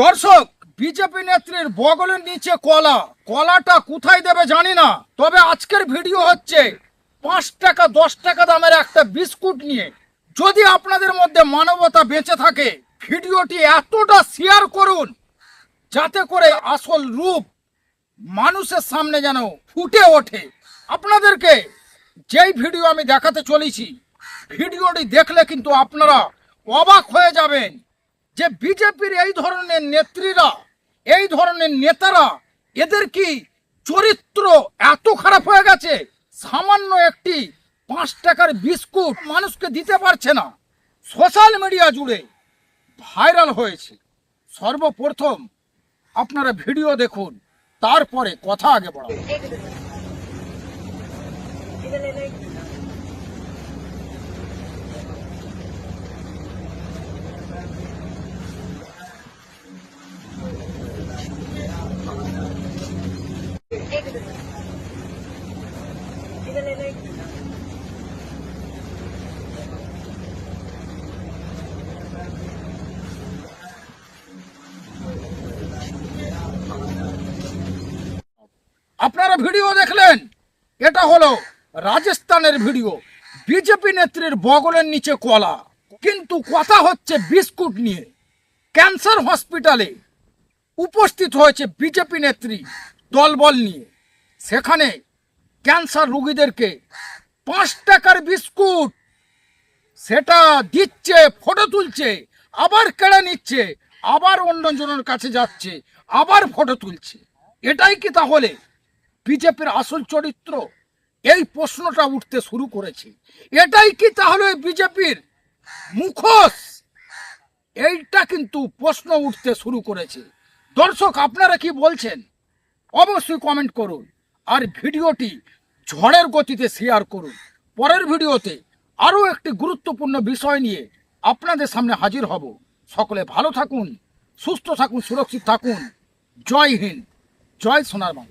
দর্শক, বিজেপি নেত্রীর বগলের নিচে কলা। কলাটা কোথায় দেবে জানি না। তবে আজকের ভিডিও হচ্ছে পাঁচ টাকা, দশ টাকা দামের একটা বিস্কুট নিয়ে। যদি আপনাদের মধ্যে মানবতা বেঁচে থাকে, ভিডিওটি এতটা শেয়ার করুন, যাতে করে আসল রূপ মানুষের সামনে যেন ফুটে ওঠে। আপনাদেরকে যেই ভিডিও আমি দেখাতে চলেছি, ভিডিওটি দেখলে কিন্তু আপনারা অবাক হয়ে যাবেন। যে বিজেপির এই ধরনের নেত্রীরা, এই ধরনের নেতারা, এদের কি চরিত্র এত খারাপ হয়ে গেছে? সামান্য একটি পাঁচ টাকার বিস্কুট মানুষকে দিতে পারছে না। সোশ্যাল মিডিয়া জুড়ে ভাইরাল হয়েছে। সর্বপ্রথম আপনারা ভিডিও দেখুন, তারপরে কথা আগে বাড়াবো। আপনারা ভিডিও দেখলেন? এটা হলো রাজস্থানের ভিডিও। বিজেপি নেত্রীর বগলের নিচে কলা। কিন্তু কথা হচ্ছে বিস্কুট নিয়ে। ক্যান্সার হসপিটালে উপস্থিত হয়েছে বিজেপি নেত্রী দলবল নিয়ে। সেখানে ক্যান্সার রোগীদেরকে পাঁচ টাকার বিস্কুট, সেটা দিচ্ছে, ফটো তুলছে, আবার কেড়ে নিচ্ছে, আবার অন্যজনের কাছে যাচ্ছে, আবার ফটো তুলছে। এটাই কি তাহলে বিজেপির আসল চরিত্র? এই প্রশ্নটা উঠতে শুরু করেছে। এটাই কি তাহলে বিজেপির মুখোশ? এইটা কিন্তু প্রশ্ন উঠতে শুরু করেছে। দর্শক, আপনারা কি বলছেন? অবশ্যই কমেন্ট করুন। আর ভিডিওটি ঝড়ের গতিতে শেয়ার করুন। পরের ভিডিওতে আরও একটি গুরুত্বপূর্ণ বিষয় নিয়ে আপনাদের সামনে হাজির হব। সকলে ভালো থাকুন, সুস্থ থাকুন, সুরক্ষিত থাকুন। জয় হিন্দ, জয় সোনার বাংলা।